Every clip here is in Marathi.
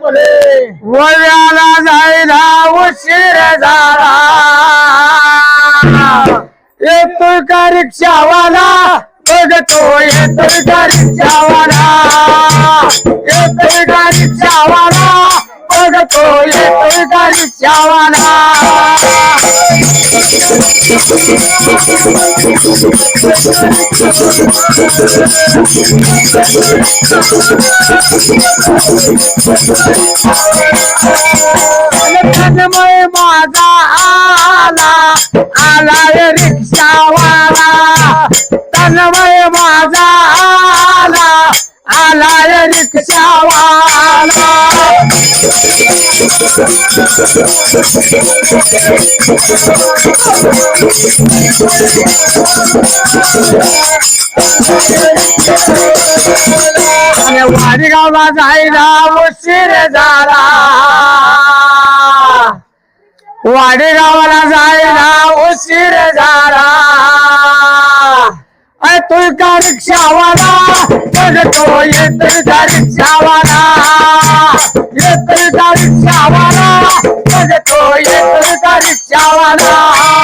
बरे वळ्याला जायला उशीर झाला. येतोय का रिक्षावाला? बघतो येतोय का रिक्षावाला? येतोय का रिक्षावाला? बघतो येतोय का रिक्षावाला? तन्मय माझा आला आला रे रिक्षावाला. तन्मय माझा आला आला रिक्षावाला. आणि वाडीगावला जायला उशीर झाला वाडेगावाला जायला उशीर झाला. तू का रिक्षावाला बघतो येत का रिक्षावाला. येत का रिक्षावाला बघतो येत का रिक्षावाला.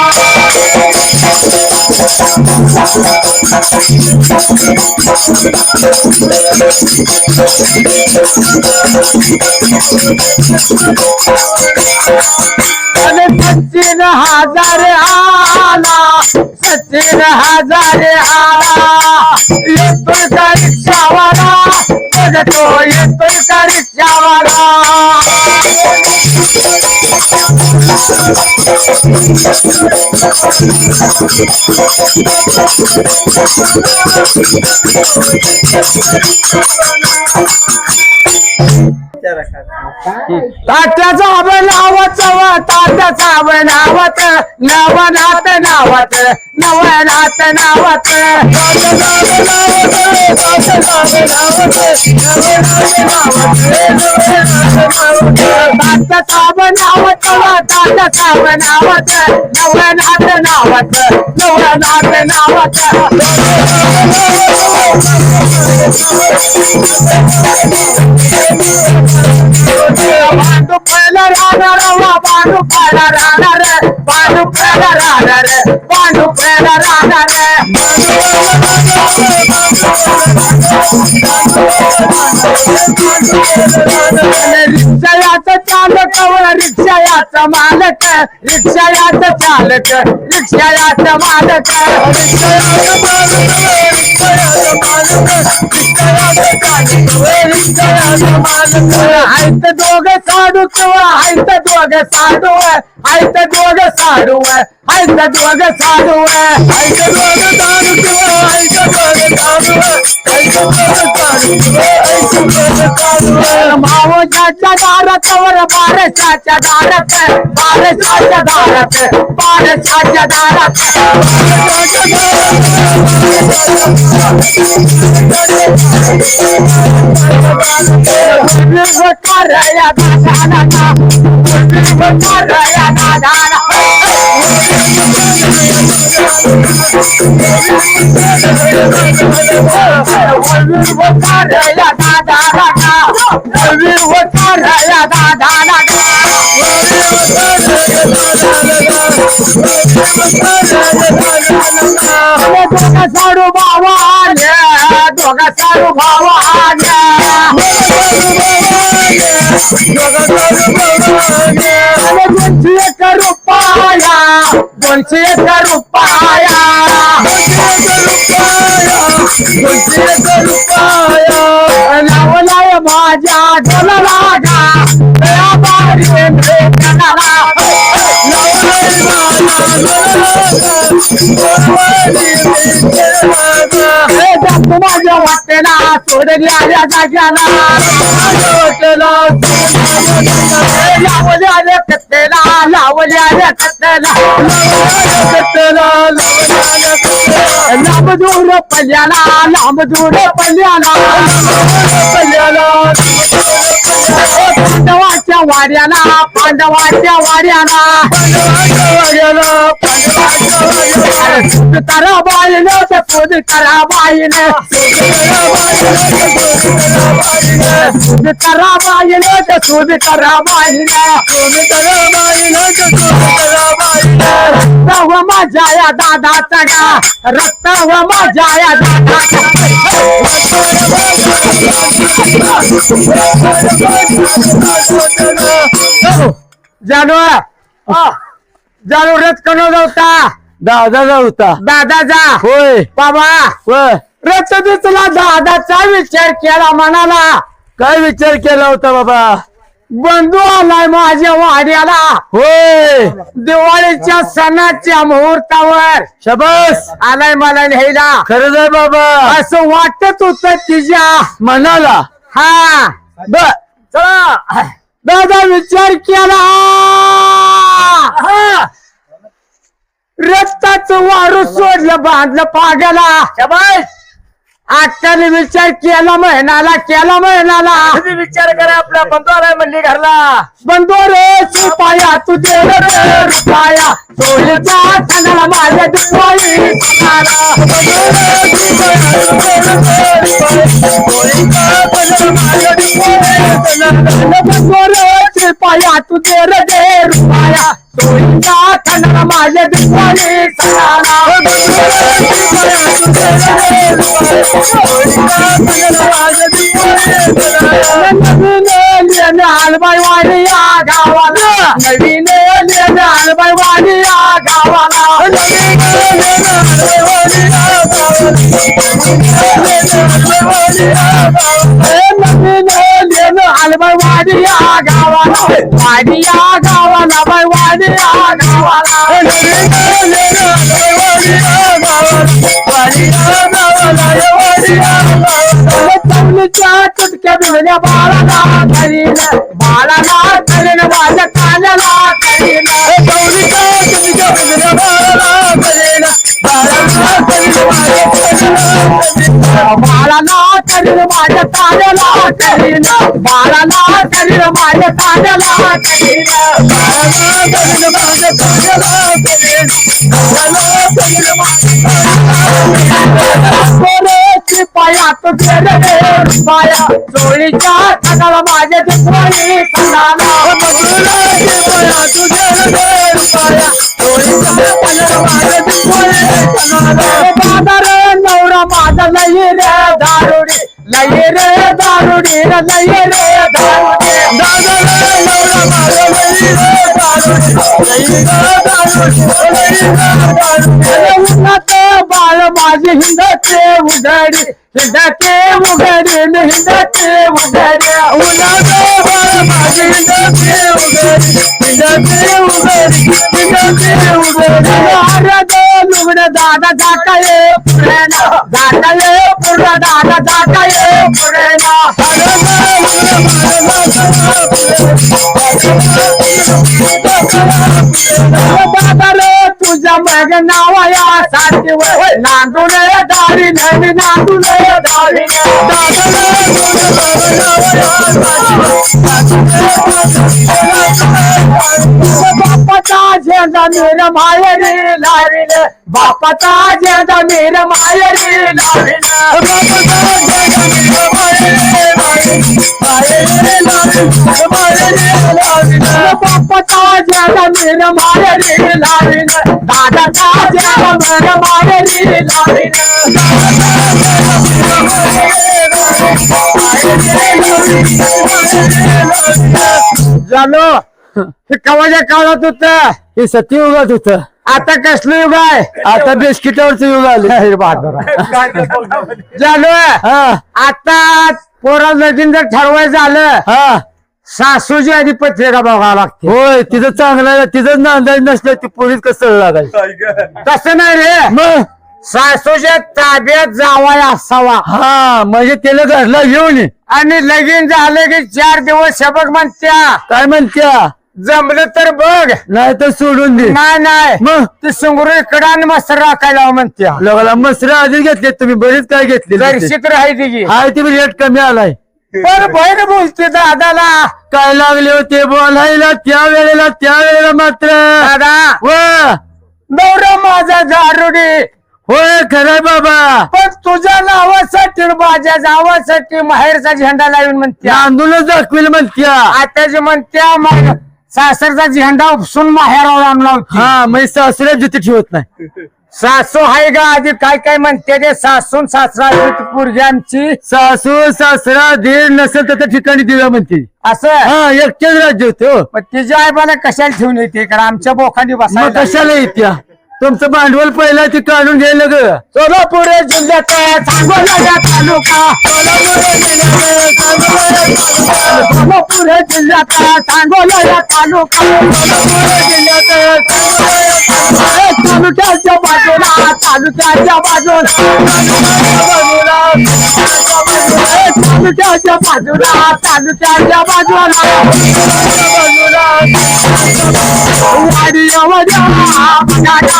सचिन हजार आला सचिन हजार आला. येतोय का रिक्षावाला बघतो येतोय का रिक्षावाला तात्याचा बनावत तात्याचा बनावत नवनाथ नावत. नवनाथ नावत. तात्याचा बनावत तात्याचा बनावत नवनाथ नावत नवनाथ नावत. बांडू पहिला राहणार वा बांडू पहिला राहणार. बांडू पहिला राहणार बांडू पहिला राहणार रिक्षायाचं चालक रिक्षायाचं मालक रिक्षायाचं चालक रिक्षायाचं मालक आयत दोघ माओ चाचा दारत और बार चाचा दारत बार चाचा दारत बार चाचा दारत रया दादा दादा रया दादा करया दादा करया दादा दोघा साडू भावा आल्या दोघा साडू भावा आल्या दोनशे एक रुपया दोनशे एक रुपया. रुपया लावलाय माझ्या डोला लागा दया बारी भेटणारा हे लांब दूर पल्याला लांब दूर पल्याला पल्याला पांडवाच्या वाड्याला पांडवाच्या वाड्याला. तारा बाईन सपोज तारा बाईन. तारा बाईनं ते खुद तारा बाईन. रक्त व माझ्या या दादाचा गा रक्त व माझ्या या दादाचा जानो जानो रथ कनो होता दादाचा होता दादाचा होय. बाबा. होय. रथ तुला दादाचा विचार केला म्हणाला काय विचार केला होता बाबा? बंधू आलाय माझ्या वाड्याला. होय. दिवाळीच्या सणाच्या मुहूर्तावर. शबास. आलाय मला न्यायला. खरंच आहे बाबा. असं वाटत होत तिच्या म्हणाला हा. बर. चला. दादा विचार केला. रक्ताचं वारू सोडलं बांधलं पागाला. आत्याने विचार केला महिनाला केला महिनाला. विचार करा आपला बंधू आलाय म्हणली घरला. बंदो रे शिपाया तू दे रे रुपाया. सोळीच्या खानाला माझ्या दुपारी बंदो तू दे रे दे रुपाया. सोळीच्या माझ्या दुपारी नवीन हलबाई वाणी या गावाला नवीन वाणी या गावाला. नवीन या गावाला वाणी या गावाला. बाई वाणी या गावाला. चुटक्या बाळाला करीन. बाळाला करीन माझ्या कानाला करीन. माझ्या ताजला करीन. बाळाला करीन माझ्या ताजला करीन. बाळाला करीन माझ्या ताजला करीन. बाळाला करीन माझ्या पाया तो गेले पाया चोळीच्या माझ्या दुसरी पाया पाया चोळीच्या माझ्या दुसरी नवरा माझा नाही लई रे दारुडी रे लई रे दारुडी नवरा माझा हिंदते उघडी हिंदते उघडी हिंदते उघडी उन्हात बाळ माझी हिंदते उघडी हिंदते उघडी हिंदते उघडी अरे लुगड दादा जाताये पुरेना जाताये पुरा दादा जाताये पुरेना। अरे दादा रे तुझ्या मग नावाया साठी नांदून दारी नवी नांदून दारी बापाचा झेंडा मेर मायरी लावील बापाचा झेंडा मेर मायरी लावील बापाचा झेंडा मेर मायरी बापाचा झेंडा मेर मायरी लावील दादाचा झेंडा मेर मायरी लावील झालो. हे कवाच्या काळात होत? हे सत्ययुगात होत आता कसलं युग आहे? आता बिस्किटावरच युग आले. झालो हा. आता पोरा लगीन जर ठरवायचं झालं हा. सासूची आधी पत्रिका बघावं लागते होय तिथं चांगलं आहे. तिथंच नांदायचं नसलं ती पोलीस कसं लागायचं? तसं नाही रे. मग? सासूच्या ताब्यात जावाय असावा. हा म्हणजे त्याला घरला घेऊन ये. आणि लगीन झालं की चार दिवस शबक म्हणत्या. काय म्हणत्या? जमलं तर बघ. नाही तर सोडून दे. नाही नाही. मग? ती सुंगरू इकडं आणि मस्त राखायला लाव म्हणत्या. लोकांना मसरा आधी घेतले तुम्ही बरेच काय घेतले दर्शित राहायची की. हाय ते रेट कमी आलाय. पण बहीण बोलते दादाला. काय लागले होते बोलायला? त्या वेळेला त्या वेळेला मात्र. दादा. व. नवरा माझा दारुडी. होय खरंय बाबा. पण तुझ्या नावासाठी माझ्या नावासाठी माहेरचा झेंडा लावून म्हणत्या. नांदूनच दाखवेल म्हणत्या. आताची म्हणत्या मग सासरचा झेंडा उपसून माहेरावर आणला होती. हा म्हणजे सासऱ्या जिथे ठेवत नाही. सासू आहे का आधी काय काय म्हणते ते सासून सासरा आमची. सासू सासरा दीर नसेल तर त्या ठिकाणी दिव्या म्हणते असं? हा एकटेच राज्य होते हो. मग तिच्या आईबाला कशाला ठेवून येते? कारण आमच्या मग बसायला. कशाला येत्या? तुमचं भांडवल पहिला ते काढून घ्यायला ग सोलापूर जिल्ह्यात सांगोला तालुका. सोलापूर जिल्ह्यात सांगोला तालुका. तालुक्याच्या बाजूला तालुक्याच्या बाजूला. तालुक्याच्या बाजूला तालुक्याच्या बाजूला. वाडी.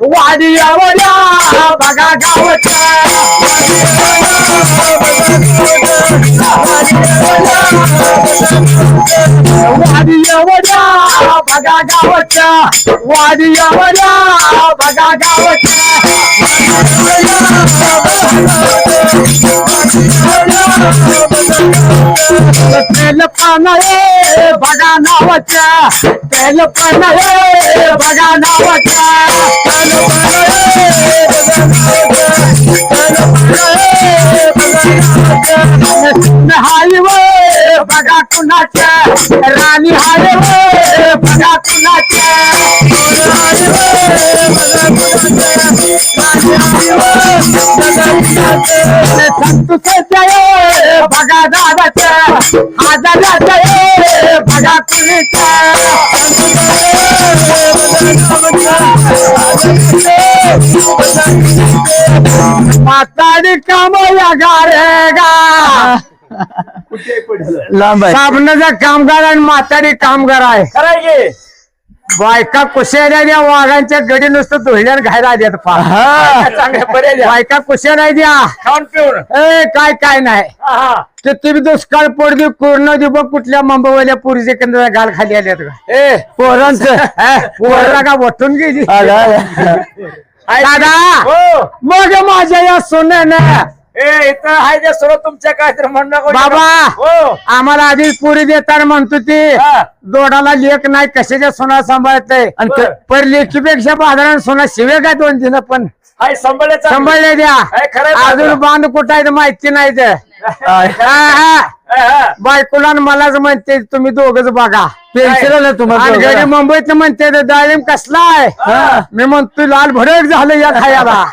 माझ्या गावाला वाडी वडा माझ्या गावाला बघा गावाच्या वाडी वडा बघा वाडी वडा बघा बघा गावाच्या तेल बघा नावाच्या. तेल पाना बघा नावाच्या तेल पाना हे बघा कुणाच्या बघा कुणाच्या बघा दादाच्या आजाराच्या बघा कुणीच्या म्हातारी लांब आहे. साबणाचा कामगार आणि म्हातारी कामगार आहे. करायचे बायका कुशेऱ्या द्या वाघांच्या गडी नुसतं धुळण्यात घायला द्यात फार हा. चांगल्या बऱ्या द्या. बायका कुशेऱ्या द्या खाऊन पिऊन. ए काय काय नाही. हा, हा. किती बी दुष्काळ पोडदी पूर्ण दे बघ कुठल्या मुंबईवाल्या पुरीचे केंद्र गाल खाली आल्यात का ए. पोरांचं. पोरला का वठून गेली? आलं, आलं. दादा हो. मग माझ्या या सोन्यानं ए इथं हाय ते सर्व तुमच्या काय तर म्हणणं. बाबा. हो आम्हाला आधी पुरी देताना म्हणतो ती हा. दोडाला लेख नाही कशाच्या सोना सांभाळतय आणि बरं. पण लेखीपेक्षा साधारण सोना शिवे काय दोन दिन पण हाय सांभाळले द्या काय खरंय बाबा. अजून बांध कुठं आहे ते माहिती नाही ते हा, हा. बायकोला मलाच म्हणते तुम्ही दोघच बघा. पेन्सिल आलं तुम्हाला आणि घरी दोघांना. मुंबईत म्हणते डाळिंब कसला आहे. मी म्हणतो लाल भडक झालं या खायाला.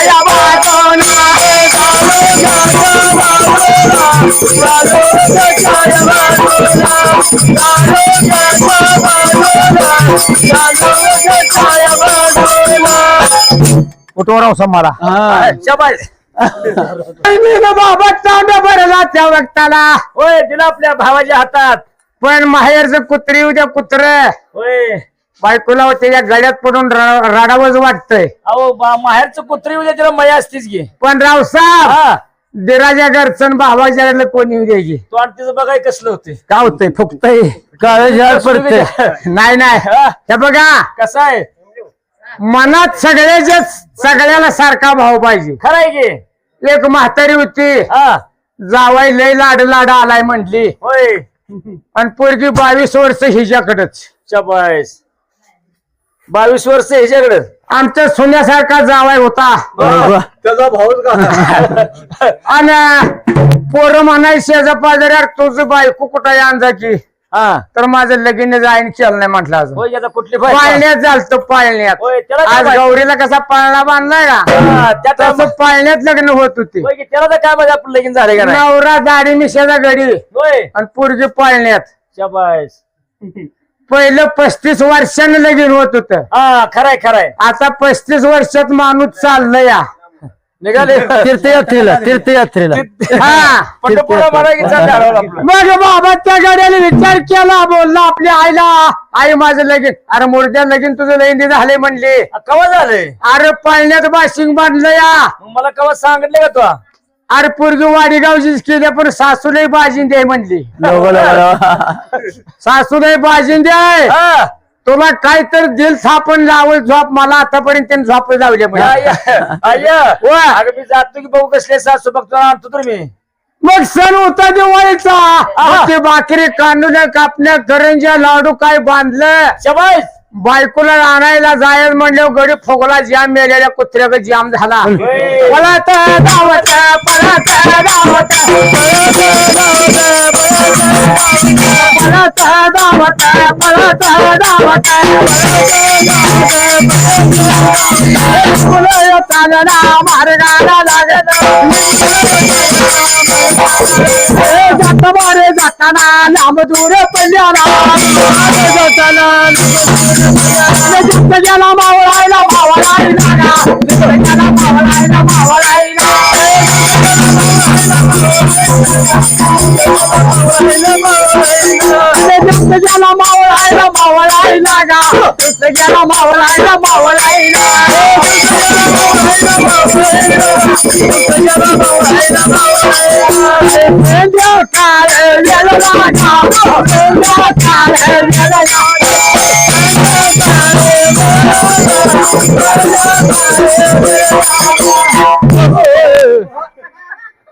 या बाजूला तालुक्याच्या या बाजूला तालुक्याच्या बाजूला तालुक्याच्या या बाजूला उठवराव समारा. शबाश बाबा तांब्या भरला त्या वक्ताला. होय दिला आपल्या भावाच्या हातात. पण माहेरचं कुत्री उद्या कुत्र होय. बायकोला त्याच्या गळ्यात पडून राडावंच वाटतंय. अहो बा- माहेरचं कुत्री उद्या तिला मया असतीच घे पण रावसाहेब हा. दिराच्या घरचं भावाच्या घरलं कोणी येऊ द्यायची तो आणि तिचं बघाय कसलं होते का होतंय? फुकतय काळं झाड पडते नाही नाही. हा. बघा. कसं आहे मनात सगळ्याच्या सगळ्याला सारखा भाव पाहिजे. खरं आहे की. एक म्हातारी होती. हा. जावाई लय लाड लाड आलाय म्हणली होय. आणि पोरगी बावीस वर्ष हिच्याकडच. शबाश बावीस वर्ष ह्याच्याकडे आमच्या सोन्यासारखा जावाय होता. त्याचा भाऊच का? आणि पोरं म्हणाय शेजा पाजाऱ्या तुझं बायको कुठं आणजा की हा. तर माझं लगीन जाईन केलं नाही म्हटलं अजून. होय कुठली? पाळण्यात झालत पाळण्यात. होय त्याला काय आज? गौरीला कसा पाळणा बांधलाय का? हा, त्यात तसं पाळण्यात लग्न होत होती. होय की त्याला तर काय माहिती आपलं लगीन झालं का नाही? नवरा दाढी मिशाचा गडी होय. आणि पोरगी पाळण्यात. शाबास. पहिलं पस्तीस वर्षानं लगीन होत होत. हा खराय खराय. आता पस्तीस वर्षात माणूस चाललंय या निघाले. तीर्थयात्रेला तीर्थयात्रेला हा पंढरपूरला मला आपलं. मग बाबा त्या गाड्याने विचार केला बोलला आपल्या आईला आई माझं लगीन. अरे मोरद्या लगीन तुझं लगीन झाले म्हणले. आ, कवा झालंय अरे पाळण्यात बाशिंग बांधलं या. मग मला कवा सांगितलं का तू? अरे पोरगी वाडीगावची केली पण सासूलाही बाजीन द्याय म्हणली. लोगो. सासूलाही बाजीन द्याय हा. तुला काय तर दिल थापण लावल झोप मला आतापर्यंत त्यांनी झोप लावले मी जातो की बघू कसले सासू बघतो आणतो तर मी. मग सण होता दिवाळीचा. ते भाकरी कांदुल्या कापण्या करंज्या लाडू काय बांधलं? शबास. बायकोला आणायला जायला म्हणल्यावर गडी फोगला जाम मेलेल्या कुत्र्याक जाम झाला. पळत धावत पळत धावत पळत धावत पळत धावत फुलं येताना मार्गाला लागत मारे जाताना लांब दूर पडल्याला जाताना मावळायला मावळायला मावळायला मावळायला गेला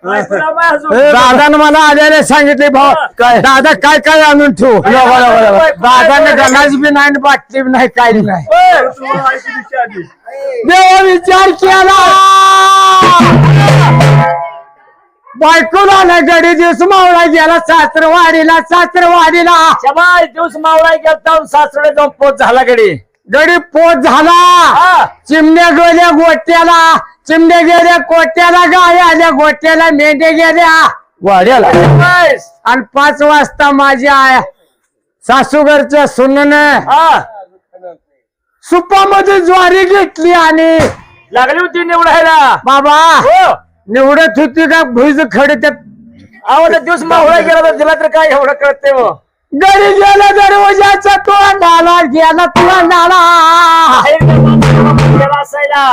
दादानं मला आल्याने सांगितले भाऊ. काय? दादा काय काय आणून ठेवू. दादाने गणाच बी नाही बाटली बी नाही काही नाही. देवा विचार केला. बायकोला ना गडी दिवस मावळा गेला सासरवाडीला सासरवाडीला. दिवस मावळा गेलता सासरे जाऊन पोच झाला गडी. गडी पोच झाला. चिमण्या गेल्या गोट्याला. चिमण्या गेल्या कोट्याला गाय आल्या गोट्याला मेंढ्या गेल्या. वाड्याला. आणि पाच वाजता माझी आय सासूगरच्या सुनन सुपामध्ये ज्वारी घेतली आणि लागली होती निवडायला. बाबा हो. निवडत होती का भुईज खडे त्यात दिवस मावळा गेला तर तिला तर काय एवढं कळते गडी गेला दरवाजाचा तोंडाला गेला तोंडाला गेला असायला.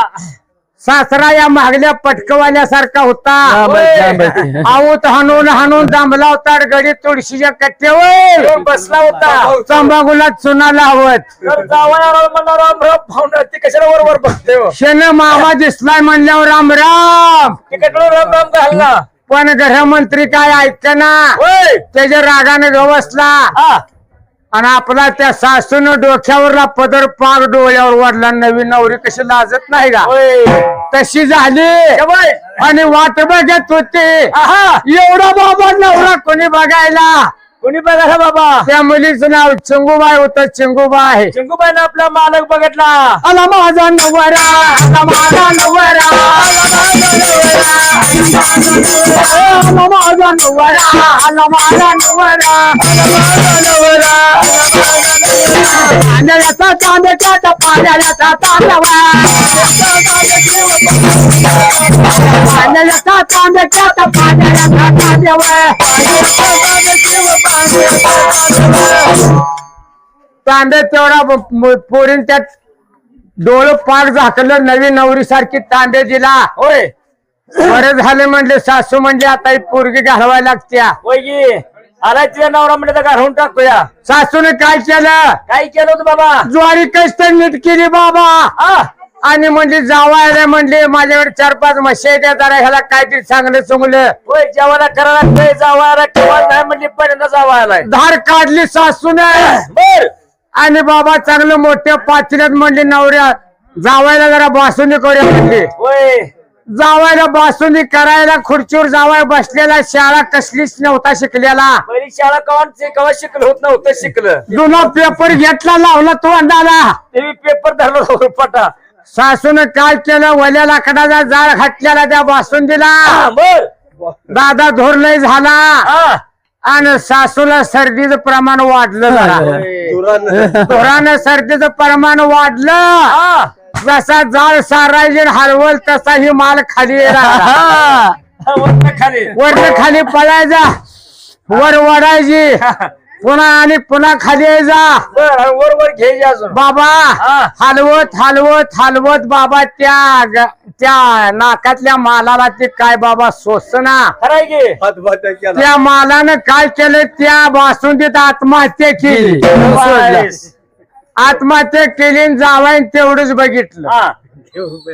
सासरा या मागल्या पटकवाल्यासारखा होता. आवत हाणून हाणून दांबला होता गडी तुळशीच्या कट्ट्यावर बसला होता. तंबाखूला चुना लावत. तर जावयाला म्हणणार राम राम पाहुणं ती कशाला वर बघते हो? शेन मामा दिसलाय म्हणल्यावर राम राम. तिकडं राम राम घालला. पण गृहमंत्री काय होय. त्याच्या रागाने गवसला. हा. आणि आपला त्या सासून डोक्यावरला पदर पाग डोळ्यावर वाढला. नवीन नवरी कशी लाजत नाही का? तशी झाली. आणि वाट बघत होते. आहा. एवढा बाबा नवरा कोणी बघायला? कोणी बघायला बाबा? त्या मुलीचं नाव चिंगूबाई होतं चिंगूबाई. चिंकूबाईनं आपला मालक बघितला. आला माझा नवरा आला माझा नवरा. आला माझा नवरा आला माझा नवरा. पाण्याचा तांब्याचा पाण्याचा तांदवा पाण्याचा तांब्याचा पाण्याचा तांदवा तांबे तेवढा पोरीन त्यात डोळं पाक झाकलं नवीन नवरी सारखी तांबे दिला. होय. बरं झाले म्हणले सासू म्हणजे आता ही पोरगी घालवायला लागत्या. होय आलाय तुझ्या नवरा म्हणजे घालून टाकूया. सासूने काय केलं? काय केलं होतं बाबा? ज्वारी कष्ट नीट केली बाबा. आणि म्हणजे जावायला म्हणले माझ्याकडे चार पाच म्हशी आहेत, जरा ह्याला काहीतरी चांगलं चुंगलं होय जेवायला करायला लागतंय जावायला केव्हा नाही म्हणजे पहिल्यांदा जावायला. धार काढली सासूने. बर. आणि बाबा चांगलं मोठ्या पाचऱ्यात म्हणले नवऱ्या जावायला जरा बासुनी करूया म्हणले. होय. जावायला बासुंदी करायला खुर्चीवर जावाय बसलेला शाळा कसलीच नव्हता शिकलेला. पहिली शाळा कवा कवा शिकलं होत नव्हतं शिकलं. जुना पेपर घेतला लावला तो अंदाला ते पेपर धरलो होतो पटा. सासून काय केलं वल्या लाकडाचा जाळ घातलेला त्या हा, बर. दादा धोरलय झाला. हा. आणि सासूला सर्दीचं प्रमाण वाढलं जरा. धोरानं सर्दीचं प्रमाण वाढलं. जसा जाळ सारायचे हलवल तसा ही माल खाली राहिला. खाली. वरनं खाली पळायचा. वर वडायची पुन्हा आणि पुन्हा खाली यायचा बर आणि वर वर घ्यायची अजून. बाबा हा. हलवत हलवत हलवत बाबा त्या ग- त्या नाकातल्या मालाला ते काय बाबा सोसना. खराय की? त्या मालानं काय केलं? त्या बासुंदीत आत्महत्या केली. बाईस. आत्महत्या केली आणि जावाय तेवढंच बघितलं. हा.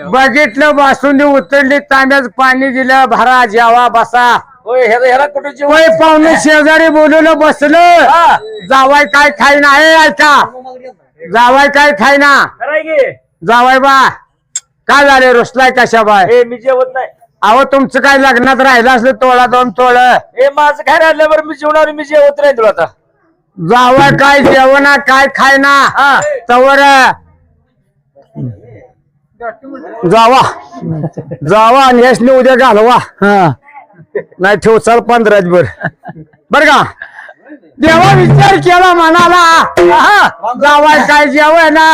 बघितलं बासुंदी उतरली तांब्यात पाणी दिलं भरा जेवा बसा. होय ह्याला ह्याला कुठे जीव वय पाहुणे शेजारी बोलवलं बसलं. हा. जावाय काय खाईना हे ऐका जावाय काय खाईना खराय की. जावाय बा. काय झाले रुसलाय कशा बाय? हे मी जेवत नाही. अहो तुमचं काय लग्नात राहिलं असलं तोळा दोन तोळ? हे माझं काय राहिल्यावर मी जेवणार मी जेवत नाही तुला आता. जावाय काय जेवणा काय खायना? हा. तवर जावा. जावा आणि यशने उद्या घालवा. हा. नाही ठेव चाल पंधराच बर बर का? देवा विचार केला म्हणाला जावाय काय जेवय ना?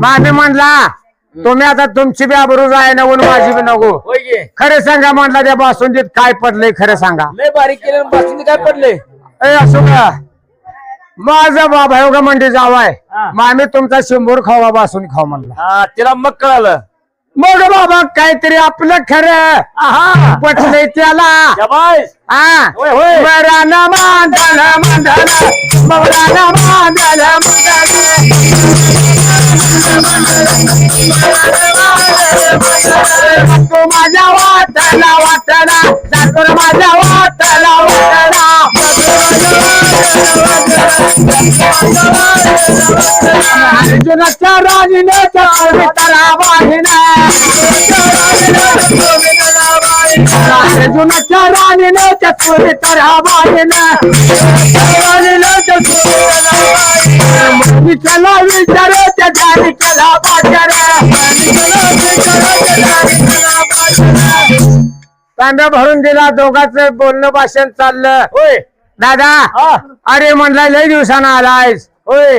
मामी म्हणला तुम्ही आता तुमची बी आबरू आहे ना म्हणून माझी बी नको. खरं सांगा म्हणला त्या बासुंदीत काय पडलंय खरं सांगा. लय बारीक केलं बसून काय पडले ए असो का माझा बाबा हो का म्हणजे जावाय. मामी तुमचा शिंबूर खावा बासून खाऊ म्हणला. तिला मग कळालं. मग बाबा काहीतरी आपलं खरं. पटलंय त्याला. मांडल मांडल मौलाना मांडल मांडल तू माझ्या वाटला वाटला माझ्या वाटला वाटला अर्जुनाच्या राणीने चला वाहिना अर्जुनाच्या राणीने चतुरी केला भरून दिला दोघांचं बोलणं भाषण चाललं. होय दादा हा. अरे म्हणला लय दिवसानं आलायस. होय.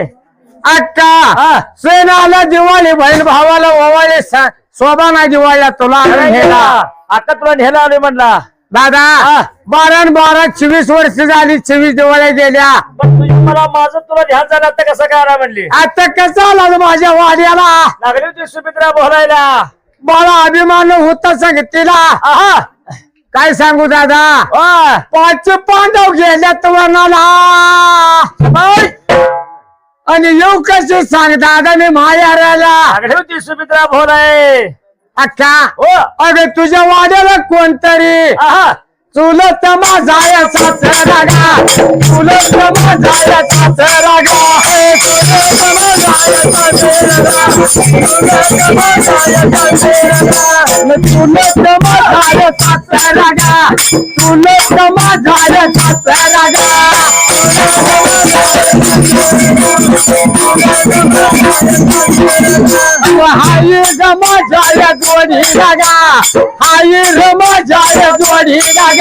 अक्का सण आला दिवाळी बहीण भावाला ओवाळे शोभा नाही दिवाळीला तुला आणून नेला. आता तुला न्यायला आलोय म्हणला. दादा बारा न बारा चोवीस वर्ष झाली चोवीस दिवाळ्या गेल्या. पण तुझी मला माझं तुला ध्यान झालं आता कसं काय आला म्हणली? आता कसं आला माझ्या वाड्याला? लागली होती सुमित्रा बोलायला. मला अभिमान होता सांगितलेला आहा. काय सांगू दादा? पाच पांडव गेल्यात वनाला. बाई, आणि येऊ कसे सांग दादा मी मायाराला होती सुमित्रा बोलाय अक्का हो. अरे तुझ्या वाड्याला कोणतरी? आहा चुलत माझाया सासरागा चुलत माझाया सासरागा हे चुलत माझाया सासरागा चुलत माझाया सासरागा न चुलत माझाया सासरागा चुलत माझाया सासरागा हाय ग माझाया जोडी लागा हाय ग माझाया जोडी लागा